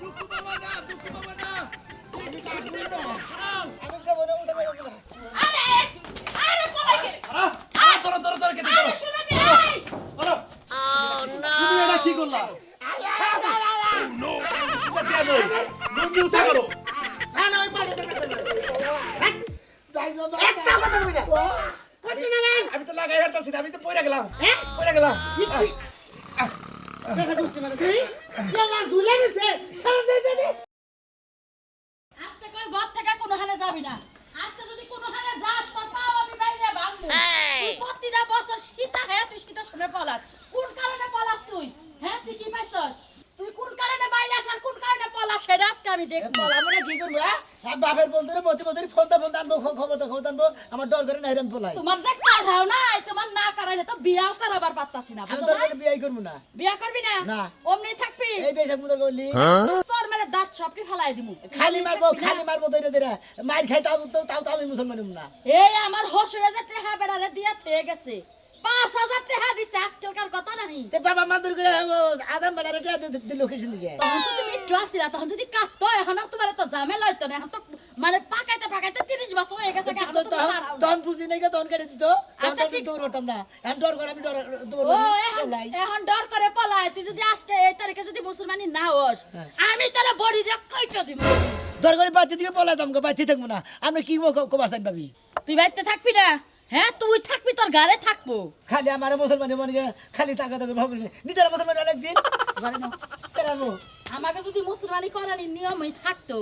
দুঃখ বাবা না দুঃখ বাবা না আমি যাব আজকে থেকে কোনো হানে যাবি না। আজকে যদি কোনো হানে যাস তোর পাও আমি বাইরে ভাঙবো। তুই প্রতিটা বছর সীতা হ্যাঁ তুই সীতার সামনে পলাস কোন কারণে পলাস তুই? হ্যাঁ তুই কি পাইছস তুই কোন কারণে আসার কোন কারণে সেটা আজকে আমি দেখব। বলা মানে কি করব হ্যাঁ? বাপের বন্ধুরে মতি মতি ফোন দা ফোন আনব খবর দা খবর আনব আমার ডর করে নাই আমি পলাই। তোমার যে কাঁধাও না তোমার না করাইলে তো বিয়াও করাবার পারতাছি না আমি তোর না? করে বিয়ে করব না। বিয়া করবি না? না। অমনি থাকবি? এই বেশা মুদর করলি তোর মানে দাঁত সবটি ফেলাই দিমু। খালি মারবো খালি মারবো দইরা দইরা মার খাই তাও তো তাও তো আমি মুসলমান না। এই আমার হসুরে যে টেহা বেড়ারে দিয়া থয়ে গেছে। পাঁচ হাজার টেহা দিচ্ছে আজকালকার কথা নাহি তে বাবা মাদুর করে আদাম বাড়ারে টিয়া দিল লোকেশন দিকে। তখন তো তুমি একটু আসছিলা তখন যদি এখন আর তোমার তো ঝামেলা হইতো না এখন তো মানে পাকাইতে পাকাইতে তিরিশ বছর হয়ে গেছে এখন তো তোমার আর হবে না। তখন বুঝি নাই তখন কেটে দিত। তখন আচ্ছা, তো ঠিক। দৌড় করতাম না। এখন ডর করে আমি ডর দৌড় এখন পলাই। ডর করে পলায় তুই যদি আজকে এই তারিখে যদি মুসলমানি না হোস হ্যাঁ। আমি তোর বডি দিয়ে কইটা দিব? ডর করে বাচ্চা দিকে পলাইতাম গো বাচ্চা থাকব না। আমি কি কবার চান পাবি তুই বাড়িতে থাকবি না? হ্যাঁ তুই থাকবি তোর গারে থাকব। খালি আমার মুসলমানি মনে খালি তাকে তাকে ভাবলি। নিজের মুসলমান অনেকদিন। কেরাবো? আমাকে যদি মুসলমানি করার নিয়মই থাকতো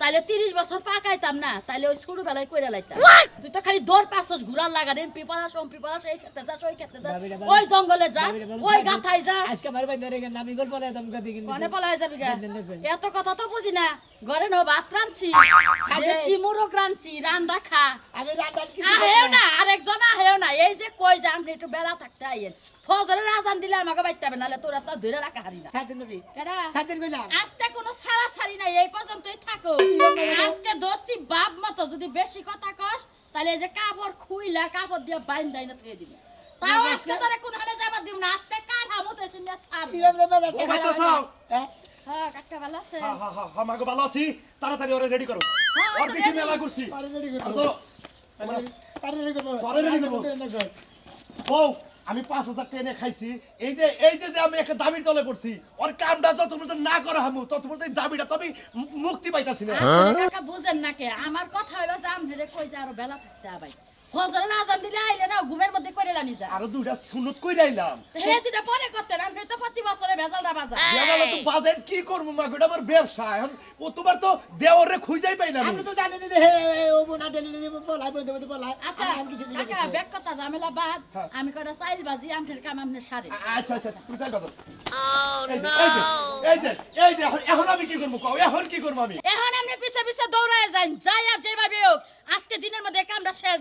তাহলে তিরিশ বছর পাকাইতাম না তাহলে ওই ছোট বেলায় কইরা লাইতাম। তুই তো খালি দৌড় পাঁচশো ঘুরার লাগান এমপি পাড়াস অম্পি পাড়াস এই খেতে যাস ওই খেতে যাস ওই জঙ্গলে যাস ওই গাথায় যাস। আজকে আমার বাইন্দা রেখে আমি গল্প পলাইতাম গদি কিনে মনে পলায় যাবি গা। এত কথা তো বুঝি না। ঘরে নো ভাত রাঁধছি সাথে- দেশি মুরগ রাঁধছি রান্না খা। আমি রান্নার কিছু আহেও না। আরেকজন আহেও না। এই যে কই যে আপনি একটু বেলা থাকতে আইয়েন। ফজরের আজান দিলে আমাকে বাইতে হবে নাহলে তোরা তো ধরে রাখা হারি না। সাত নবী কেডা? সাত কইলাম। আজকে কোনো সারা সারি নাই এই পর্যন্তই থাকো। আজকে দোস্তি বাপ মতো যদি বেশি কথা কস তাহলে এই যে কাপড় খুইলা কাপড় দিয়ে বাইন দাই না থেকে দিবি। তাও আজকে তোরে কোন হালে যাবার দিব না আজকে কাল হামতে শুনে ছাড় কিরম যাবে যাচ্ছে। ও ভাইটা হ্যাঁ? হ্যাঁ কাকা ভালো আছে। হা হা হা হা মাগো ভালো আছি। তাড়াতাড়ি ওরে রেডি করো। হ্যাঁ, ওই ওর তো বেশি মেলা করছি। পরে রেডি আর করব রেডি করব পরে ready করব। বউ আমি পাঁচ হাজার ট্রেনে খাইছি। এই যে এই যে আমি একটা দাবির দলে করছি ওর কামটা যত পর্যন্ত না করা হামু তত পর্যন্ত দাবিটা তো আমি মুক্তি পাইতাছি না। বুঝেন না কে, আমার কথা হলো যে আমি কই যে আরও বেলা থাকতে হবে না আজান দিলে আইলে না, ঘুমের মধ্যে করে যা? আরও দুইটা সুনত কই হে দুটা পরে করতে না তো প্রতি বছরে ভেজালটা বাজা বেলালে তো বাজেন কি করব মা গোটা আমার ব্যবসা। এখন ও তোমার তো দেওরে খুঁজাই পাই না আমি। তো জানেন যে হে ও বোনা ডেলি বলাই বন্ধু বন্ধু বলাই। আচ্ছা আমি কিছু দিলে কাকা ব্যাগ কথা ঝামেলা বাদ। আমি কটা চাইল বাজি আমনের কাম আমনে সারে। আচ্ছা আচ্ছা তুমি চাই বাজার এই যে এই যে এই যে এই যে এখন- এখন আমি কি করব কও? এখন কি করব আমি? এখন আপনি পিছে পিছে দৌড়ায় যান যাই আর যেভাবে হোক আজকে দিনের মধ্যে কামটা শেষ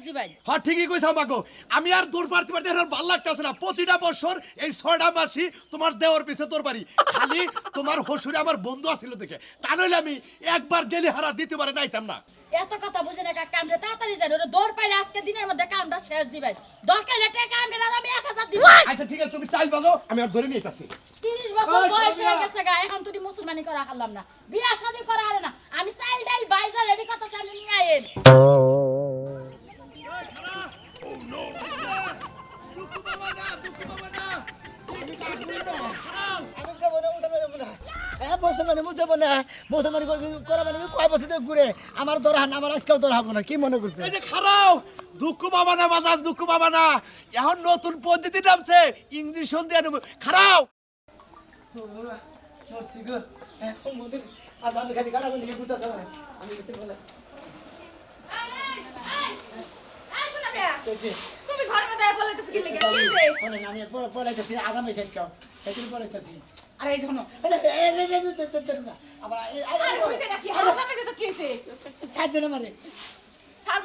হ্যাঁ ঠিকই কইছ আমাকে আমি আর দৌড় পারতে পারতে এখন ভালো লাগতেছে না। প্রতিটা বছর এই ছয়টা মাসই তোমার দেওয়ার পিছে তোর বাড়ি। খালি তোমার হসুরে আমার বন্ধু আছিল দেখে। তা নইলে আমি একবার গেলে হারা দিতে পারে নাইতাম না। এত কথা বুঝে না আমরা তাড়াতাড়ি ওরা দৌড় পাইলে আজকে দিনের মধ্যে কামটা শেষ দিবেন দরকার হলে টাকা আমরা আর আমি এক হাজার দিব। আচ্ছা ঠিক আছে তুমি চাল বাজো আমি আর ধরে নিতেছি তিরিশ বছর বয়স হয়ে গেছে গা এখন তুই মুসলমানি করা হারলাম না। বিয়া শাদি করা হারে না। আমি চাইল ডাইল বাইজা রেডি কথা চাইলে নিয়ে আইন আমি যাব না উঠে না মুসলমানি বুঝতে না আমার ধরা না আমার আজকেও ধরা না কি মনে করছে খারাও দুঃখ পাবা না বাজান দুঃখ পাবা না এখন নতুন পদ্ধতি নামছে ইঞ্জেকশন দিয়ে নেব খারাও তুমি ঘরের মধ্যে বলাইতেছো কি লেগে কি হইছে? পরে আমি পরে পড়াইতেছি শেষ কাম সেদিন পড়াইতেছি আরে এই ধরো আবার আরে হইছে নাকি হাসা তো কি হইছে ছাড় দেন আমারে স্যার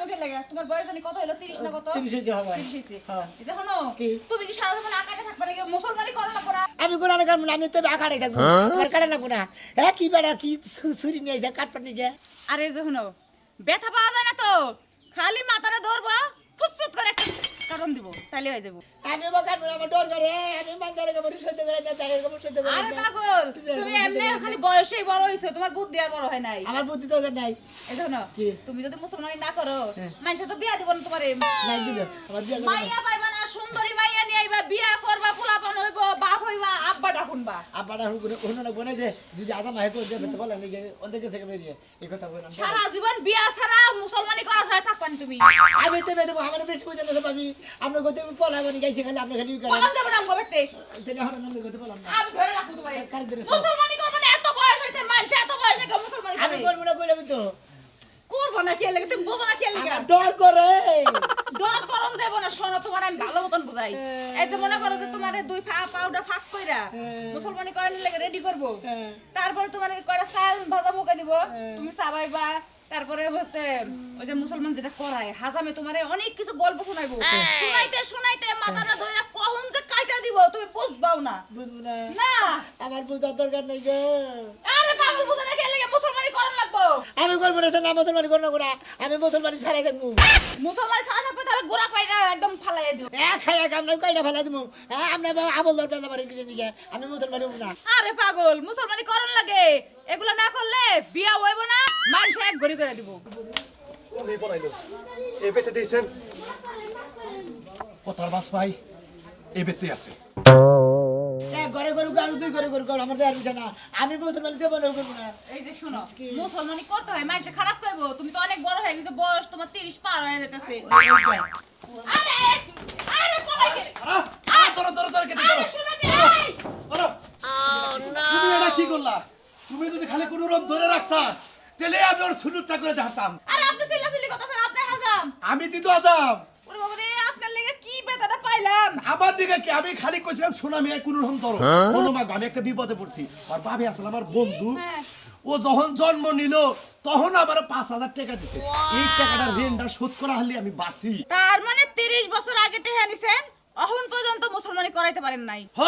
তোমার বয়স জানি কত হলো 30 না কত তিরিশ হয়েছে হবে 30 হইছে হ্যাঁ। এই যে কি? তুমি কি সারা জীবন আকারে থাকবে নাকি মুসলমানি করো না করা আমি কাম আমি তো আকারে থাকব আমার কাটে লাগবো না হ্যাঁ কি বেড়া কি ছুরি নিয়ে নিয়ে গিয়ে আরে যে ব্যথা পাওয়া যায় না তো খালি মাথাটা ধরবো ফুসফুত করে। একটা কারণ দিব তাহলে হয়ে যাব। আমি বা কাটবো না, আমার ডর করে আমি মানজারে সহ্য করে না সহ্য করে আরে পাগল তুমি এমনি খালি বয়সেই বড় হইছো তোমার বুদ্ধি আর বড় হয় নাই। আমার বুদ্ধি দরকার নাই। তুমি যদি মুসলমানি না করো হ্যাঁ। মানুষ তো বিয়া দিব না তোমারে। নাই দিল আমার বিয়ে। মাইয়া পাইবা না সুন্দরী মাইয়া নিয়ে আইবা বিয়া করবা পোলাপান হইব বাপ হইবা আব্বা ডাকুনবা আপনারা হুন না বনে যে যদি আদা মাহে করে দেবে তো অন্ধে গেছে এই কথা সারা জীবন বিয়া ছাড়া মুসলমানি করা ছাড়া থাকবানি তুমি। আমি তো বেদে আমার বেশি বুঝে না পাবি আপনার গতি পলা বানি গাইছে খালি আপনি খালি করেন। কখন যাব না গোবেতে তেলে আমার নাম গতি বললাম না। আমি ধরে রাখব তোমারে মুসলমানি করব না এত বয়স হইতে মানুষ এত বয়স হইতে মুসলমানি আমি করবে না কইলাম তো। করব না কে লাগে? তুমি বোঝো না কে লাগে? ডর করে। ডর করন যাব না শোনো তোমার আমি ভালো মতন বুঝাই। এই যে মনে করো যে তোমার দুই ফা পাউডার ফাঁক কইরা মুসলমানি করার লাগে রেডি করব। হ্যাঁ। তারপরে তোমার কয়টা চাল ভাজা মুখে দিব। তুমি চাবাইবা তারপরে হচ্ছে ওই যে মুসলমান যেটা করায় হাজামে তোমারে অনেক কিছু গল্প শোনাইবো। শুনাইতে শুনাইতে মাথা না ধরে কখন যে কাইটা দিব তুমি বুঝবাও না। বুঝব না। না। আমার বুঝার দরকার নেই গো। আরে পাগল বুঝা না কে লাগে মুসলমানি আমি করব না না মুসলমানি করব না আমি মুসলমানি ছাড়াই থাকব। মুসলমানি ছাড়া থাকবে তাহলে গোড়া পাইরা একদম ফালাই দিও। এক খাই এক আমরা কয়টা ফেলা দিব হ্যাঁ আমরা আবল দর পেলা পারেন কিছু দিকে। আমি মুসলমানি হব না। আরে পাগল মুসলমানি করন লাগে। এগুলো না করলে বিয়া হইব না মানুষ এক গড়ি করে দিব। এ বেতে দিয়েছেন? কথার বাস ভাই? এ বেতে আছে। ঘরে গাড়ি দুই ঘরে ঘরে আমার দেয়ার বিষয় না। আমি মুসলমানি দেবো না করব না এই যে শোনো মুসলমানি করতে হয় মানুষ খারাপ কইবো তুমি তো অনেক বড় হয়ে গেছো বয়স তোমার 30 পার হয়ে যেতেছে। আরে আরে পলাই গেলে। আহ, আহ, ধরো ধরো ধরো কেটে ধরো। আরে শুনো নি এই! ধরো। তুমি এটা কি করলা? তুমি যদি খালি কোনো রকম ধরে রাখতা তাহলে আমি ওর সুনুরটা করে দেখাতাম। আরে আপনি কথা স্যার আপনি হাজাম। আমি আজাম ওরে বাবা রে আপনার লেগে কি পাইলাম আমার দিকে কি আমি খালি কইছিলাম শোনা মিয়া কোন রকম ধরো। কোনো মা আমি একটা বিপদে পড়ছি। আর ভাবি আসলে আমার বন্ধু। হ্যাঁ। ও যখন জন্ম নিল তখন আমার পাঁচ হাজার টাকা দিছে। এই টাকাটা ঋণটা শোধ করা হলে আমি বাঁচি। তার মানে 30 বছর আগে টেহা নিছেন? এখন পর্যন্ত মুসলমানি করাইতে পারেন নাই। হ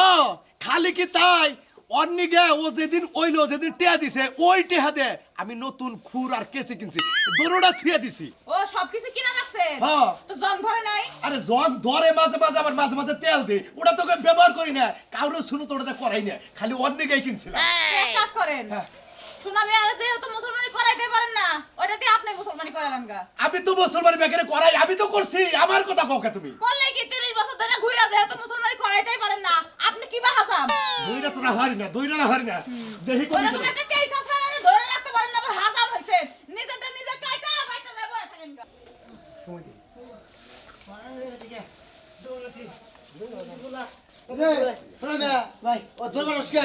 খালি কি তাই? অন্যগে ও যেদিন ওইলো যেদিন টেয়া দিছে ওই টেহা দে আমি নতুন খুর আর কেচে কিনছি। দোনোটা থুয়ে দিছি। ও সবকিছু কিনা রাখছেন হ্যাঁ। তো জং ধরে নাই? আরে জন ধরে মাঝে মাঝে আবার মাঝে মাঝে তেল দে ওটা তোকে ব্যবহার করি না। কারও শুনো তো ওটা করাই না। খালি অন্যগেই কিনছিলাম। এক কাজ করেন। সুনামি আর যেহেতু মুসলমানি করাইতে পারেন না ওটা দিয়ে আপনি মুসলমানি করালেন গা। আমি তো মুসলমান বেকারে করাই আমি তো করছি। আমার কথা কাউকে তুমি? করলে কি তিরিশ বছর ধরে ঘুরে যেহেতু মুসলমানি করাইতেই কি দইরা তো না হারি না দইরা না হারি না দেখি কবি একটা কেস আছে ধরে রাখতে পারেন না আবার হাজাম হইছে নিজেরটা নিজে কাইটা বাইতে যাব থাকেন গা ভাই ও তোর মানুষকে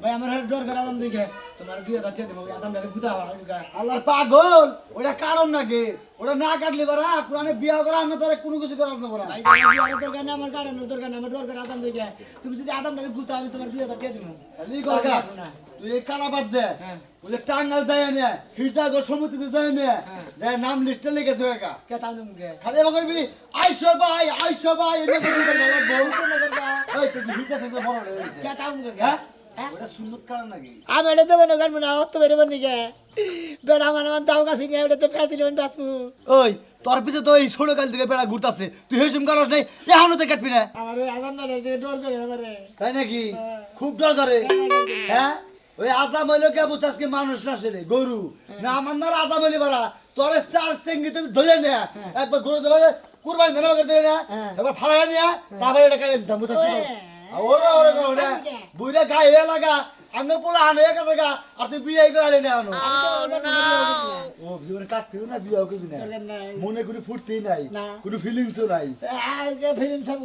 ভাই আমার ডর করে আদম দেখে। তোমার দুই হাজার টাকা দেবো আদম ডাকে গুতা আল্লাহর পাগল ওটা কারণ নাকি? ওটা না কাটলে পারা কোরআনে বিয়া করা আমি তোর কোনো কিছু করা না। ভাই বিয়ার দরকার নেই আমার গাড়ানোর দরকার নেই আমার ডর করে আদম দেখে। তুমি যদি আদম ডাকে গুতা আমি তোমার দুই হাজার টাকা দেবো। তুই এই কানা বাদ দে। হ্যাঁ। যে টাঙ্গাল যায় নে হিরসাগর সমুদ্রে যায় নে যায় নাম লিস্টে লিখে কে মুখে খালি এবার করবি আইসো ভাই আইসো ভাই এনে তো করবে ওই তুই বড় হয়ে গেছে? কে মুখে হ্যাঁ? হ্যাঁ? আমি এটা দেবো না গাড়বো না অত বেরোবো নিকে বেড়া আমার আমার দাও কাছে নিয়ে ওটা তো ফের দিলে আমি বাঁচবো। ওই তোর পিছে তো এই ছোট কাল থেকে বেড়া ঘুরতাছে। তুই হেসুম কারস নাই এখনও তো কাটবি না। আমার ওই আদম না ডর করে আমারে তাই নাকি? খুব ডর করে। হ্যাঁ ওই আজাম হইল কে বুঝাস কি মানুষ না সেরে গরু। না আমার না আজাম হইলি বারা তোর চার চেঙ্গিতে ধরে নে। একবার গরু ধরে কুরবানি ধরে করে না। একবার ফালাই নিয়ে তারপরে এটা কাটে দিতাম ওরে ওরা ওরে বুইরা গায়ে হয়ে লাগা। আঙ্গ পোলা আনে একা জায়গা আর তুই বিয়ে করে আলে না আনো ও জীবনে পিও না বিয়ে করবি না। মনে কোনো ফুটতি নাই কোনো ফিলিংসও নাই।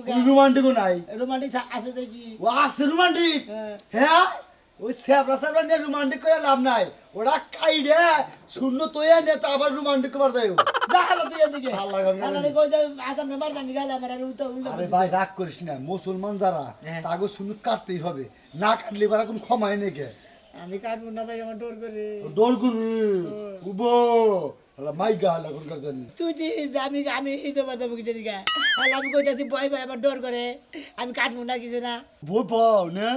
কোনো রোমান্টিকও নাই। রোমান্টিক আছে দেখি। ও আছে রোমান্টিক হ্যাঁ। ওই স্যাবরা স্যাবরা নিয়ে রোমান্টিক করে লাভ নাই। ওরা কাইডে শূন্য তৈয়া নিয়ে তো আবার রোমান্টিক করার দেয় দেখাল তুই এদিকে। না। আল্লাহ কই যে আদম নে মারবা নি গেলে আমার আর উল্টো উল্টো আরে ভাই রাগ করিস না। মুসলমান যারা হ্যাঁ। তাগো সুনুত কাটতেই হবে। না কাটলে এবার কোন ক্ষমাই নেই কে। আমি কাটবো না ভাই আমার ডর করে। ডর করু। উবো। আল্লাহ মাই গা এখন কার জানি। তুই যে আমি আমি হিতে পারতাম কিছু দিকে আল্লাহ আমি কইতাছি ভয় ভয় আমার ডর করে। আমি কাটবো না কিছু না। পাও না?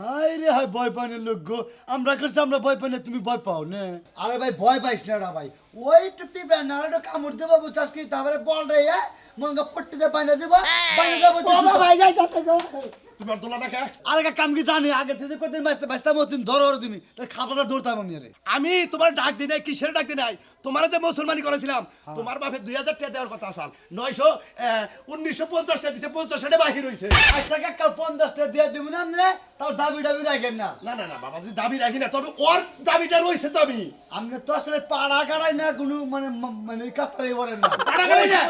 হাই রে হাই ভয় পানের লোক গো। আমরা করছি আমরা ভয় পাই না তুমি ভয় পাও না। আরে ভাই ভয় পাইস না রা ভাই। ওই টুপি পিঁপড়া না কামড় দেবো বুঝাস কি? তারপরে বল রে মঙ্গা পট্টিতে বাঁধা দেবো বাঁধা দেবো ভাই যাই যাচ্ছে গো তোমার দোলা দেখা? আরে কাম কি জানি আগে থেকে কদিন বাঁচতে বাঁচতাম তুমি ধরো তুমি তাহলে খাবারটা ধরতাম আমি রে আমি তোমার ডাক দিই নাই কিসের ডাক দিই নাই? তোমার যে মুসলমানি করেছিলাম তোমার বাপে দুই হাজার টাকা দেওয়ার কথা আসাল। নয়শো উনিশশো পঞ্চাশ টাকা দিছে পঞ্চাশ টাকা বাহির হয়েছে আচ্ছা কাকা পঞ্চাশটা দিয়ে দিব না রে তাও দাবি দাবি রাখেন না। না না না বাবাজি দাবি রাখি না তবে ওর দাবিটা রয়েছে তো আমি। আপনি তো আসলে পাড়া কাটাই না কোনো মানে মানে কাতারে বলেন না। পাড়া কাটাই না?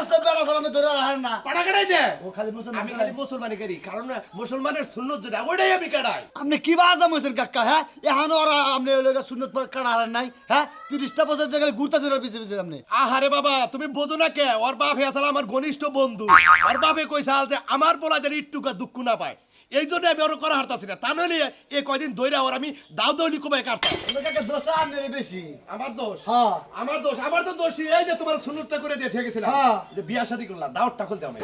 আমি ধরে রাখেন না। পাড়া কাটাই না? ও খালি মুসলমান আমি খালি মুসলমানি করি কারণ না, মুসলমানের সুন্নত যেটা ওইটাই আমি কাটাই আপনি কি বাজা মইছেন কাকা হ্যাঁ? এখন ওরা আপনি ওই লোকের সুন্নত পর কাটার নাই হ্যাঁ? তিরিশটা বছর দেখে ঘুরতে ধরে পিছিয়ে পিছিয়ে আপনি। আহারে বাবা তুমি বোঝো না কে? ওর বাপে আসলে আমার ঘনিষ্ঠ বন্ধু। ওর বাপে কইসাল যে আমার পোলা যেন ইটুকা দুঃখ না পায়। এই জন্য আমি ওর করা হারতাছি না। তা নইলে এই কয়দিন ধরে ওর আমি দাও দৌলি কমায় কাটতাম কাকে দোষ আপনারই বেশি। আমার দোষ? হ্যাঁ। আমার দোষ? আমার তো দোষী এই যে তোমার সুনুরটা করে দিয়ে ঠিক গেছিলাম। না যে বিয়া শাদি করলাম দাওয়াতটা খুলতে আমি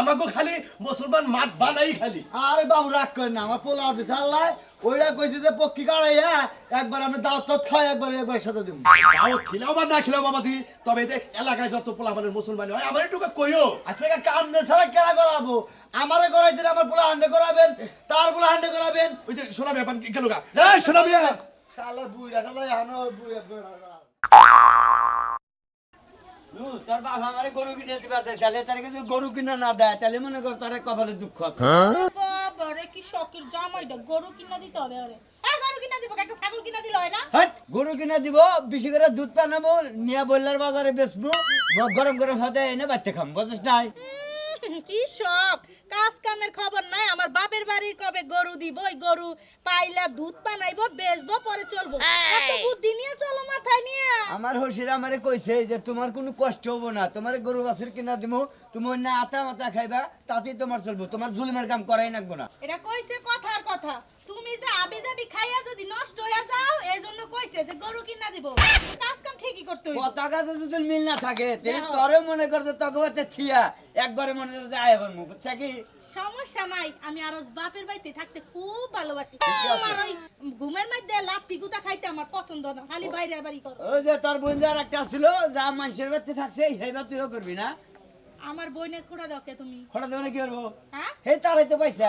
আমাকে খালি মুসলমান মাঠ বানাই খালি। আরে বাবু রাগ করেন না। আমার পোলা দিছে আল্লাহ। ওইটা কইছে যে পক্ষী কাটাই হ্যাঁ একবার আমি দাওয়াত তো খাই একবার একবার সাথে দিব খিলাও বা না খিলাও বাবাজি তবে এই যে এলাকায় যত পোলা আমাদের মুসলমান হয় আমার একটু কইও। আচ্ছা কাকা আমনে ছাড়া কেনা করাবো? আমারে করাইছেন আমার পোলা হান্ডে করাবেন তার পোলা হান্ডে করাবেন। ওই যে শোনা ব্যাপার গেল গা? যাই শোনা বিয়া বুইরা শালা এখনও বুইরা বুইরা নু, তোর বাপ আমারে গরু কিনে দিবার চাইছে তাহলে তার কাছে গরু কিনা না দেয় তাহলে মনে কর তার কপালে দুঃখ আছে। বাবারে কি শখের জামাইটা গরু কিনা দিতে হবে আরে এই গরু কিনা দিব একটা ছাগল কিনা দিলে হয় না? হাট গরু কিনা দিব বেশি করে দুধ পানাবো নিয়া বললার বাজারে বেচবো গরম গরম হাতে এনে বাচ্চা খাম বুঝিস নাই? কি সব? কাজ কামের খবর নাই আমার বাপের বাড়ির কবে গরু দিব? ওই গরু পাইলা দুধ বানাইবো বেচবো পরে চলবো। বুদ্ধি নিয়ে চলো মাথায় নিয়ে। আমার হসির আমারে কইছে যে তোমার কোনো কষ্ট হব না তোমার গরু বাছুর কিনা দিব তুমি না আতা মাতা খাইবা তাতেই তোমার চলবো তোমার জুলুমের কাম করাই নাকবো না। এটা কইছে কথার কথা। তুমি যে আবি যাবি খাইয়া যদি নষ্ট হয়ে যাও এই জন্য কইছে যে গরু কিনা দিব। কাজ কাম ঠিকই করতে হইব। কথা কাছে যদি মিল না থাকে দেখো। তোরে মনে কর যে তকে বাচ্চা থিয়া। একবারে মনে কর যে আয় বলব বুঝছা কি? সমস্যা নাই আমি আর বাপের বাড়িতে থাকতে খুব ভালোবাসি। আমার ওই ঘুমের মধ্যে লাত্তি গুতা খাইতে আমার পছন্দ না খালি বাইরে বাড়ি করো। ওই যে তোর বোন যার একটা ছিল যা মানুষের বাচ্চা থাকছে সেইবার তুইও করবি না? আমার বোনের খোড়া দাও কে তুমি? খোড়া দেবে না কি করব? হ্যাঁ? হে তারাই তো পয়সা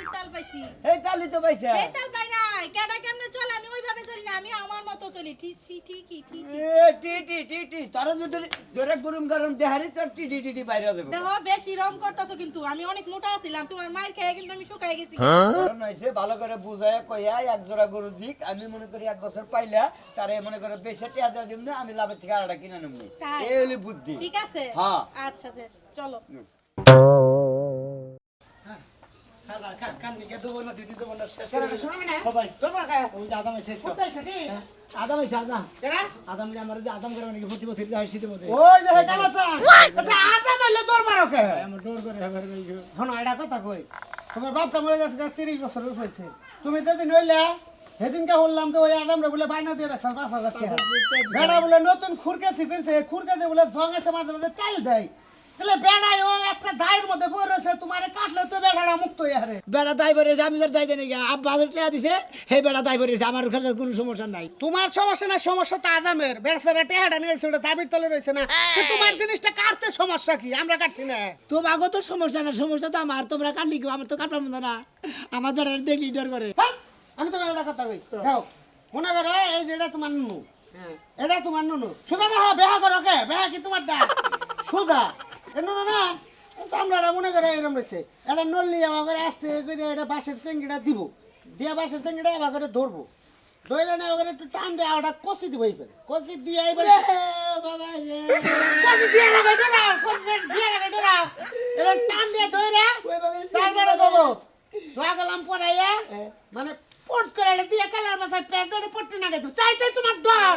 কি তাল পাইছি। হে তালি তো পয়সা এই তাল পাই নাই। কেডা কেমনে চলে? আমি ওইভাবে চলি না আমি আমার মতো চলি। ঠিকই ঠিকই ঠিকই এ, টি টি টি টি। তোরা যদি ধরে গরম গরম দেহারি তোর টি টি টি টি বাইরে যাবে। দেখো বেশি রম করতেছো কিন্তু আমি অনেক মোটা ছিলাম তোমার মায়ের খেয়ে কিন্তু আমি শুকাই গেছি। কারণ হয়েছে ভালো করে বুঝায় কইয়া এক জোড়া গরু দিক। আমি মনে করি এক বছর পাইলা তারে মনে করে বেশি টিয়া দেওয়া দিব না আমি লাভের থেকে আড়াটা কিনে নেব? এই হলি বুদ্ধি। ঠিক আছে। হ্যাঁ। আচ্ছা চলো। কান নিকে দেবো না দিদি দেবো না শেষ করে শোনাবি না? সবাই। তোর মা কায় ওই যে আদাম এসে কোথায় এসে কি আদাম এসে আদাম। কেরা আদাম যে আমার যে আদাম করে নাকি প্রতি বছর যায় শীতে মধ্যে। ওই যে হেটাল আছে আচ্ছা আদাম আইলে তোর মারো কে আমার ডর করে হবে রে হন আইডা কথা কই। তোমার বাপটা মরে গেছে 30 বছর তুমি যেদিন হইলে সেদিনকে বললাম যে ওই আদাম রে বলে বাইনা দিয়ে রাখছেন পাঁচ হাজার টাকা। ভেড়া বলে নতুন খুরকে শিখেছে খুরকে বলে জং আছে মাঝে মাঝে চাল দেয়। তাহলে বেড়ায় ও একটা দায়ের মধ্যে পড়েছে তোমারে কাটলে তো বেড়াটা মুক্ত হয়ে হারে। বেড়া দায় পড়েছে আমি তার যাইতে নাকি আব্বা টেয়া দিছে হে বেড়া দায় পড়েছে আমার কাছে কোনো সমস্যা নাই। তোমার সমস্যা নাই সমস্যা তো টেহাটা ওটা দাবির তলে রয়েছে না। তো তোমার জিনিসটা কাটতে সমস্যা কি? আমরা কাটছি না। তোমাকে তো সমস্যা না সমস্যা তো আমার। তোমরা কাটলি কি আমার তো কাটবার মতো না। আমার বেড়া দেখলি ডর করে। আমি তো বেড়াটা কথা কই দাও মনে করে এই যে এটা তোমার নুনু। এটা তোমার নুনু। সুজা না বেহা করো কে? বেহা কি তোমার সুজা। না চামড়াটা মনে করে এরম রয়েছে। এটা নল্লি আমার করে আসতে করে এটা বাঁশের চেঙ্গিটা দিব। দিয়ে বাঁশের চেঙ্গিটা এবার করে ধরবো। ধরে না এবার একটু টান দিয়ে ওটা কষি দিব এইবার কষি দিয়ে এইবার কষি দিয়ে রাখে কষি দিয়ে রাখে ধরা এবার টান দিয়ে ধরে তারপরে দেবো। ধোয়া গেলাম পড়াইয়া মানে পট করে দিয়ে কালার মাথায় পেঁচ ধরে পট্টি না গেছে তাই তাই তোমার ডর।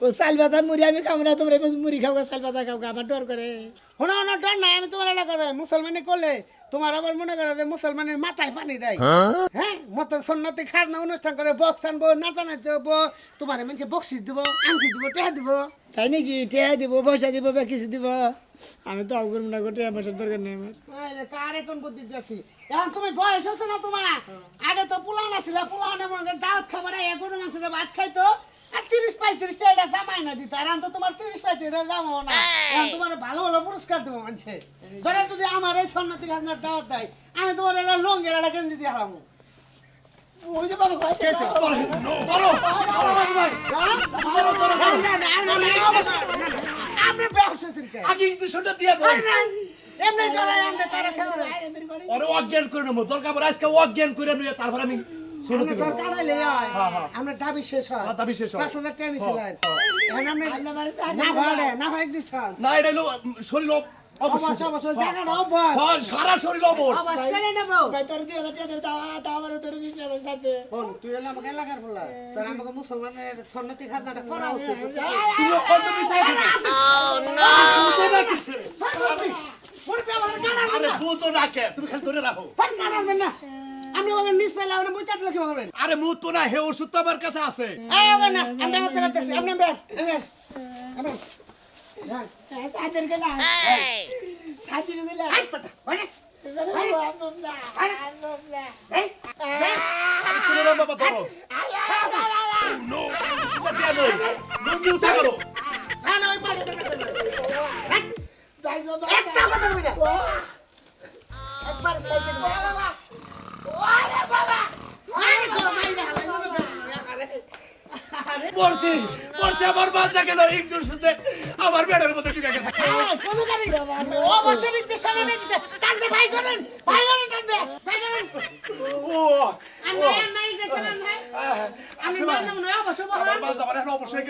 ও চাল বাতা মুড়ি আমি খাব না তোমরা মুড়ি খাও চাল বাতা খাও আমার ডর করে। শোনো শোনো ডর নাই আমি তোমার এলাকা যাই মুসলমানি করলে তোমার আবার মনে করো যে মুসলমানের মাথায় পানি দেয়। হ্যাঁ? মত সন্ন্যতি খাজনা অনুষ্ঠান করে বক্স আনব নাচা নাচতে হব তোমার মানুষে বক্সিস দিব আংটি দিব টেহা দিব। তাই নাকি? টেয়া দিব পয়সা দিব বা কিছু দিব। আমি তো আবগুন না করে টেয়া পয়সার দরকার নেই আমার। আরে, কার এখন বুদ্ধি দিয়েছি এখন তুমি বয়স হচ্ছে না তোমার? আগে তো পুলান আছিল পুলানে মনে করেন দাওয়াত খাবার এই গরু মাংস ভাত খাইতো তিরিশ পঁয়ত্রিশ টাকা জামাই না দিত আর তো তোমার তিরিশ পঁয়ত্রিশ টাকা জামাও না তোমার ভালো ভালো পুরস্কার দেবো মানুষে ধরে যদি আমার এই সন্ন্যতি দাওয়াত দেয় আমি তোমার একটা লঙ্গের একটা গেঞ্জি দিয়ে হারাবো আপনি ব্যবসা আগে দিয়ে এমনি ধরে তারা খেলে আরে অজ্ঞান করে নেব দরকার আজকে অজ্ঞান করে নিয়ে তারপর আমি হয় হ্যাঁ, হ্যাঁ। আপনার দাবি শেষ হয়। হ্যাঁ, দাবি শেষ হয়। পাঁচ হাজার টাকা নিয়েছিলেন এখন আপনি না ভাড়ে না। ভাই দিচ্ছেন না এটা হলো শরীর অবশ্য হ্যাঁ, সারা শরীর অবর আমার না তুই এলে আমাকে এলাকার বললা তোর আমাকে মুসলমানের সন্ন্যতি খাজনাটা করা উচিত। তুমি না। না খালি ধরে রাখো। আপনি ওকে নিজ পেলে আপনি বুঝতে কি করবেন আরে মুত তো না হে ওষুধ তো আমার কাছে আছে আরে ওকে না আমি ব্যবস্থা করতেছি আপনি বেশ আমি সাথে গেলা সাথে গেলা আই পাটা না একবার সাইকেল পড়ছি পড়ছি আমার বাচ্চা গেল একজন শুনতে? আমার বেড়ের মধ্যে ঢুকে গেছে। অবশ্যই নিতে সামনে নিতে টানতে ভাই করেন ভাই করেন টানতে ভাই করেন ও অবশ্যই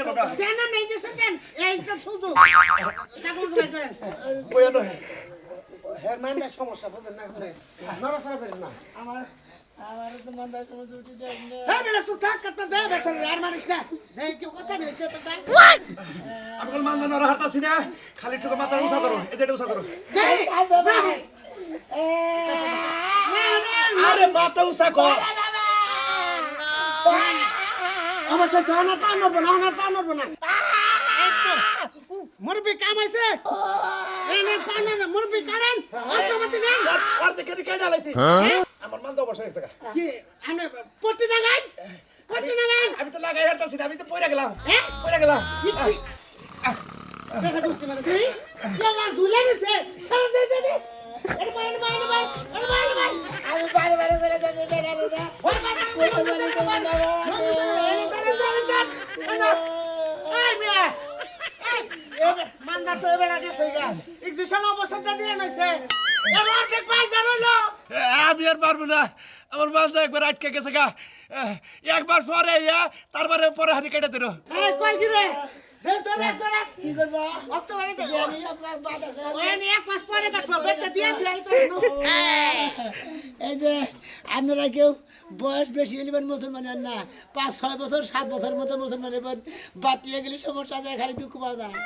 হের মাইন্ডে সমস্যা বুঝেন না? করে নড়াচড়া করেন না। আমার আমার তো মন্দার সমস্যা হচ্ছে না। হ্যাঁ বেটা সুখ থাক কাটনা দে বেসর আর মানিস না। দেখ কেউ কথা নেই সে তাই আমি কোন মান্দা নড়া হারতাছি না। খালি একটু মাথা উঁচা করো এই যে এটা করো। আরে মাথা উঁচা কর। অবশ্যই তো অনার পা নড়বো না অনার পা নড়বো না। মুরব্বী কামাইছে এই নে মুরব্বী কারেন অস্ত্রপাতি নেই আর দেখে কেটে ডালাইছি আমার মান মান্দা অবশ্যই গেছে কি আমি পট্টি লাগাই পট্টি লাগাই আমি তো লাগাই হারতাছি আমি তো পড়ে গেলাম হ্যাঁ পড়ে গেলাম দেখা করছি মানে তুই ইয়ালা ঝুলে গেছে খেলা দে দে দে এর ভাই এর ভাই এর ভাই এর ভাই এর ভাই আমি বারে বারে করে যাবে বেড়া রে ওই ভাই ভাই বলে তোমার বাবা এই মিয়া মান্দার তো এবার আগে সেই গা এক্সিশন অবসরটা দিয়ে নাইছে এর অর্ধেক পয়সা রইল আমি আর পারব না। আমার মান্দা একবার আটকে গেছে গা। একবার পরে ইয়া তারপরে পরে হানি কেটে দিল। এই কই দিবে দে তোরা তোরা কি করবা? অক্টোবরে দে। আমি আপনার কেউ বয়স বেশি হলিবেন মুসলমান না। পাঁচ ছয় বছর সাত বছর মতো মুসলমান বাতিয়ে গেলে সমস্যা যায় খালি দুঃখ পাওয়া যায়।